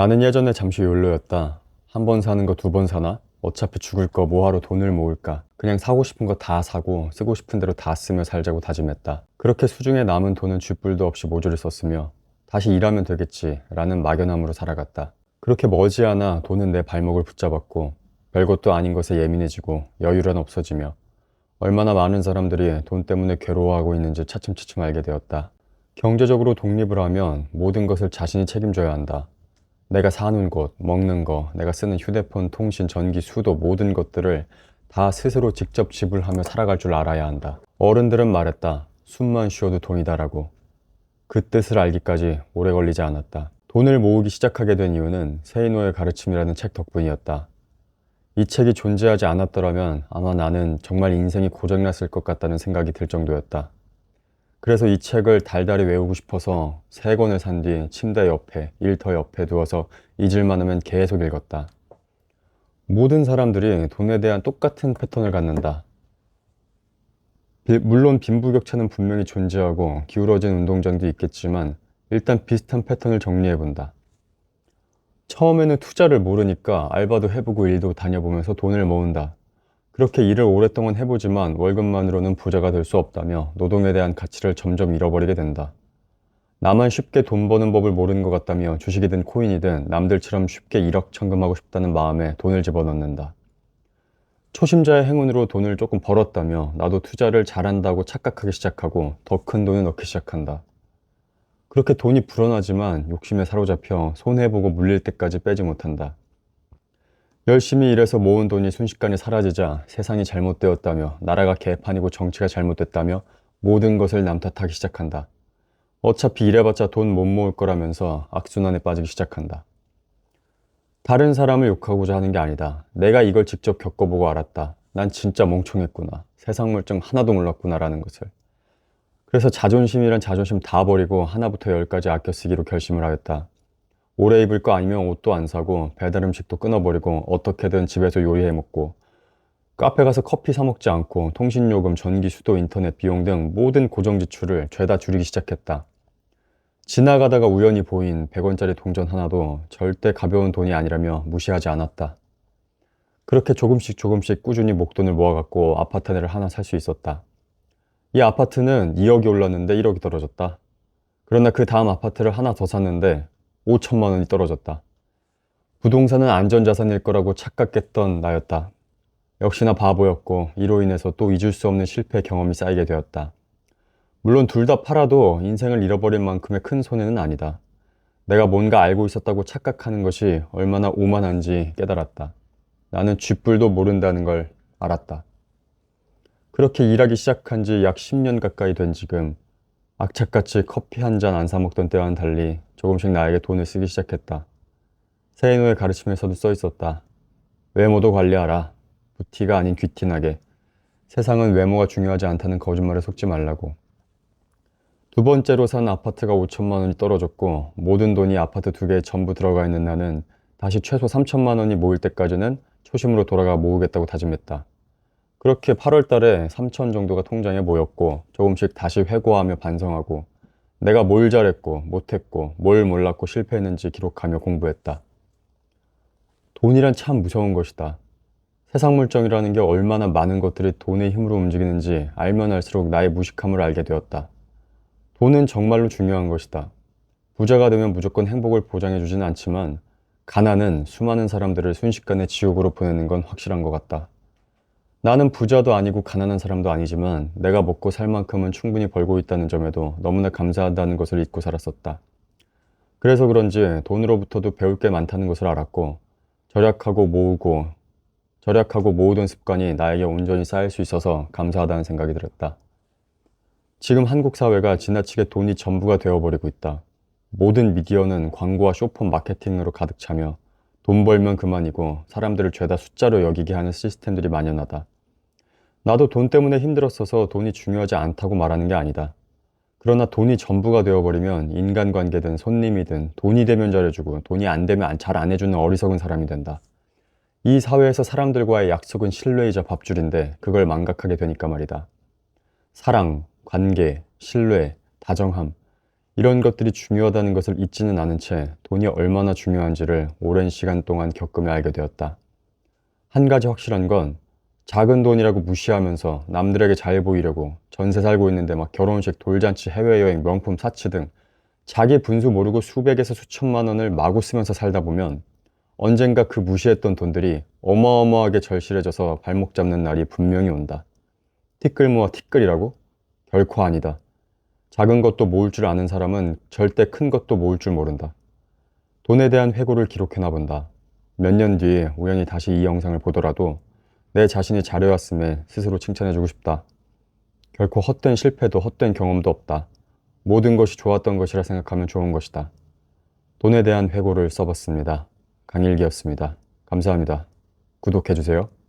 나는 예전에 잠시 욜로였다. 한 번 사는 거 두 번 사나? 어차피 죽을 거 뭐하러 돈을 모을까? 그냥 사고 싶은 거 다 사고 쓰고 싶은 대로 다 쓰며 살자고 다짐했다. 그렇게 수중에 남은 돈은 쥐뿔도 없이 모조리 썼으며 다시 일하면 되겠지 라는 막연함으로 살아갔다. 그렇게 머지않아 돈은 내 발목을 붙잡았고 별것도 아닌 것에 예민해지고 여유란 없어지며 얼마나 많은 사람들이 돈 때문에 괴로워하고 있는지 차츰차츰 알게 되었다. 경제적으로 독립을 하면 모든 것을 자신이 책임져야 한다. 내가 사는 곳, 먹는 거, 내가 쓰는 휴대폰, 통신, 전기, 수도 모든 것들을 다 스스로 직접 지불하며 살아갈 줄 알아야 한다. 어른들은 말했다. 숨만 쉬어도 돈이다라고. 그 뜻을 알기까지 오래 걸리지 않았다. 돈을 모으기 시작하게 된 이유는 세이노의 가르침이라는 책 덕분이었다. 이 책이 존재하지 않았더라면 아마 나는 정말 인생이 고장났을 것 같다는 생각이 들 정도였다. 그래서 이 책을 달달이 외우고 싶어서 세 권을 산 뒤 침대 옆에, 일터 옆에 두어서 잊을만 하면 계속 읽었다. 모든 사람들이 돈에 대한 똑같은 패턴을 갖는다. 비- 물론 빈부격차는 분명히 존재하고 기울어진 운동장도 있겠지만 일단 비슷한 패턴을 정리해본다. 처음에는 투자를 모르니까 알바도 해보고 일도 다녀보면서 돈을 모은다. 그렇게 일을 오랫동안 해보지만 월급만으로는 부자가 될 수 없다며 노동에 대한 가치를 점점 잃어버리게 된다. 나만 쉽게 돈 버는 법을 모르는 것 같다며 주식이든 코인이든 남들처럼 쉽게 일억 천금하고 싶다는 마음에 돈을 집어넣는다. 초심자의 행운으로 돈을 조금 벌었다며 나도 투자를 잘한다고 착각하기 시작하고 더 큰 돈을 넣기 시작한다. 그렇게 돈이 불어나지만 욕심에 사로잡혀 손해보고 물릴 때까지 빼지 못한다. 열심히 일해서 모은 돈이 순식간에 사라지자 세상이 잘못되었다며 나라가 개판이고 정치가 잘못됐다며 모든 것을 남 탓하기 시작한다. 어차피 일해봤자 돈 못 모을 거라면서 악순환에 빠지기 시작한다. 다른 사람을 욕하고자 하는 게 아니다. 내가 이걸 직접 겪어보고 알았다. 난 진짜 멍청했구나. 세상 물정 하나도 몰랐구나라는 것을. 그래서 자존심이란 자존심 다 버리고 하나부터 열까지 아껴 쓰기로 결심을 하였다. 오래 입을 거 아니면 옷도 안 사고 배달 음식도 끊어버리고 어떻게든 집에서 요리해 먹고 카페 가서 커피 사 먹지 않고 통신요금, 전기, 수도, 인터넷 비용 등 모든 고정 지출을 죄다 줄이기 시작했다. 지나가다가 우연히 보인 100원짜리 동전 하나도 절대 가벼운 돈이 아니라며 무시하지 않았다. 그렇게 조금씩 조금씩 꾸준히 목돈을 모아갖고 아파트를 하나 살 수 있었다. 이 아파트는 2억이 올랐는데 1억이 떨어졌다. 그러나 그 다음 아파트를 하나 더 샀는데 5천만 원이 떨어졌다. 부동산은 안전자산일 거라고 착각했던 나였다. 역시나 바보였고 이로 인해서 또 잊을 수 없는 실패 경험이 쌓이게 되었다. 물론 둘 다 팔아도 인생을 잃어버릴 만큼의 큰 손해는 아니다. 내가 뭔가 알고 있었다고 착각하는 것이 얼마나 오만한지 깨달았다. 나는 쥐뿔도 모른다는 걸 알았다. 그렇게 일하기 시작한 지 약 10년 가까이 된 지금 악착같이 커피 한 잔 안 사 먹던 때와는 달리 조금씩 나에게 돈을 쓰기 시작했다. 세이노의 가르침에서도 써 있었다. 외모도 관리하라. 부티가 아닌 귀티나게. 세상은 외모가 중요하지 않다는 거짓말에 속지 말라고. 두 번째로 산 아파트가 5천만 원이 떨어졌고 모든 돈이 아파트 두 개에 전부 들어가 있는 나는 다시 최소 3천만 원이 모일 때까지는 초심으로 돌아가 모으겠다고 다짐했다. 그렇게 8월 달에 3천 정도가 통장에 모였고 조금씩 다시 회고하며 반성하고 내가 뭘 잘했고 못했고 뭘 몰랐고 실패했는지 기록하며 공부했다. 돈이란 참 무서운 것이다. 세상 물정이라는 게 얼마나 많은 것들이 돈의 힘으로 움직이는지 알면 알수록 나의 무식함을 알게 되었다. 돈은 정말로 중요한 것이다. 부자가 되면 무조건 행복을 보장해주지는 않지만 가난은 수많은 사람들을 순식간에 지옥으로 보내는 건 확실한 것 같다. 나는 부자도 아니고 가난한 사람도 아니지만 내가 먹고 살 만큼은 충분히 벌고 있다는 점에도 너무나 감사하다는 것을 잊고 살았었다. 그래서 그런지 돈으로부터도 배울 게 많다는 것을 알았고 절약하고 모으고 절약하고 모으던 습관이 나에게 온전히 쌓일 수 있어서 감사하다는 생각이 들었다. 지금 한국 사회가 지나치게 돈이 전부가 되어버리고 있다. 모든 미디어는 광고와 쇼폼 마케팅으로 가득 차며 돈 벌면 그만이고 사람들을 죄다 숫자로 여기게 하는 시스템들이 만연하다. 나도 돈 때문에 힘들었어서 돈이 중요하지 않다고 말하는 게 아니다. 그러나 돈이 전부가 되어버리면 인간관계든 손님이든 돈이 되면 잘해주고 돈이 안 되면 잘 안 해주는 어리석은 사람이 된다. 이 사회에서 사람들과의 약속은 신뢰이자 밥줄인데 그걸 망각하게 되니까 말이다. 사랑, 관계, 신뢰, 다정함 이런 것들이 중요하다는 것을 잊지는 않은 채 돈이 얼마나 중요한지를 오랜 시간 동안 겪으며 알게 되었다. 한 가지 확실한 건 작은 돈이라고 무시하면서 남들에게 잘 보이려고 전세 살고 있는데 막 결혼식, 돌잔치, 해외여행, 명품 사치 등 자기 분수 모르고 수백에서 수천만 원을 마구 쓰면서 살다 보면 언젠가 그 무시했던 돈들이 어마어마하게 절실해져서 발목 잡는 날이 분명히 온다. 티끌 모아 티끌이라고? 결코 아니다. 작은 것도 모을 줄 아는 사람은 절대 큰 것도 모을 줄 모른다. 돈에 대한 회고를 기록해나 본다. 몇 년 뒤에 우연히 다시 이 영상을 보더라도 내 자신이 잘해왔음에 스스로 칭찬해주고 싶다. 결코 헛된 실패도 헛된 경험도 없다. 모든 것이 좋았던 것이라 생각하면 좋은 것이다. 돈에 대한 회고를 써봤습니다. 강일기였습니다. 감사합니다. 구독해주세요.